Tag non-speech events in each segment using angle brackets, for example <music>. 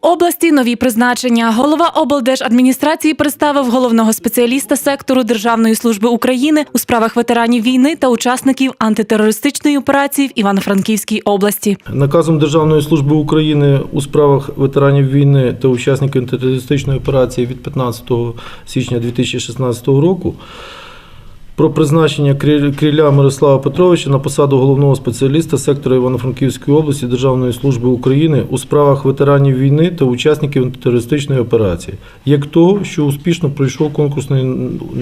Області нові призначення. Голова облдержадміністрації представив головного спеціаліста сектору Державної служби України у справах ветеранів війни та учасників антитерористичної операції в Івано-Франківській області. Наказом Державної служби України у справах ветеранів війни та учасників антитерористичної операції від 15 січня 2016 року про призначення Кріля Мирослава Петровича на посаду головного спеціаліста сектора Івано-Франківської області Державної служби України у справах ветеранів війни та учасників антитерористичної операції, як того, що успішно пройшов конкурсний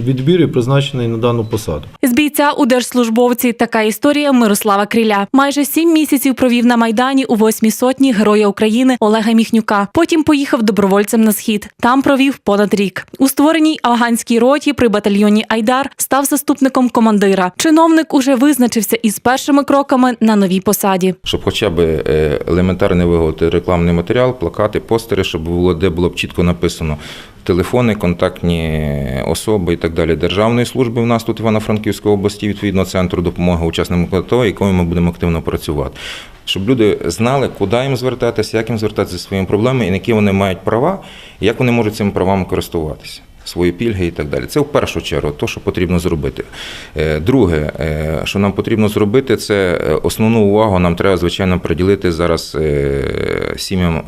відбір і призначений на дану посаду. З бійця у держслужбовці така історія Мирослава Кріля. Майже сім місяців провів на майдані у восьмій сотні Героя України Олега Міхнюка. Потім поїхав добровольцем на схід. Там провів понад рік. У створеній афганській роті при батальйоні Айдар став заступником командира. Чиновник уже визначився із першими кроками на новій посаді. щоб хоча б е, елементарно виготовити рекламний матеріал, плакати, постери, щоб було де було б чітко написано. Телефони, контактні особи і так далі державної служби в нас тут Івано-Франківській області, відповідно центру допомоги учасникам АТО, якою ми будемо активно працювати. Щоб люди знали, куди їм звертатися, як їм звертатися зі своїми проблемами, і які вони мають права, і як вони можуть цими правами користуватися. Свої пільги і так далі. Це в першу чергу те, що потрібно зробити. Е, Друге, е, що нам потрібно зробити, це е, основну увагу нам треба, звичайно, приділити зараз сім'ям,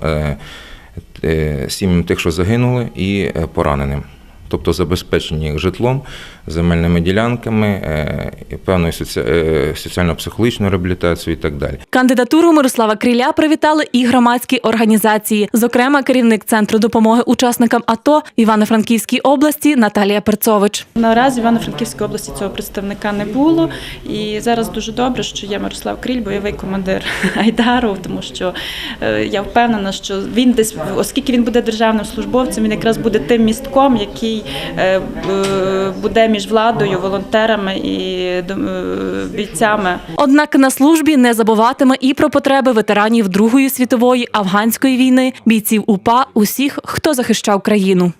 сім'ям тих, що загинули, і е, пораненим. Тобто забезпечення їх житлом, земельними ділянками, е, певною е, соціально-психологічною реабілітацією і так далі. Кандидатуру Мирослава Криля привітали і громадські організації, зокрема керівник центру допомоги учасникам АТО в Івано-Франківській області Наталія Перцович. Наразі в Івано-Франківській області цього представника не було. І зараз дуже добре, що є Мирослав Кріль, бойовий командир <laughs> Айдару, тому що е, я впевнена, що він десь, оскільки він буде державним службовцем, він якраз буде тим містком, який е, е, буде між владою, волонтерами і е, бійцями. Однак на службі не забуватиме і про потреби ветеранів Другої світової афганської війни, бійців УПА, усіх, хто захищав країну.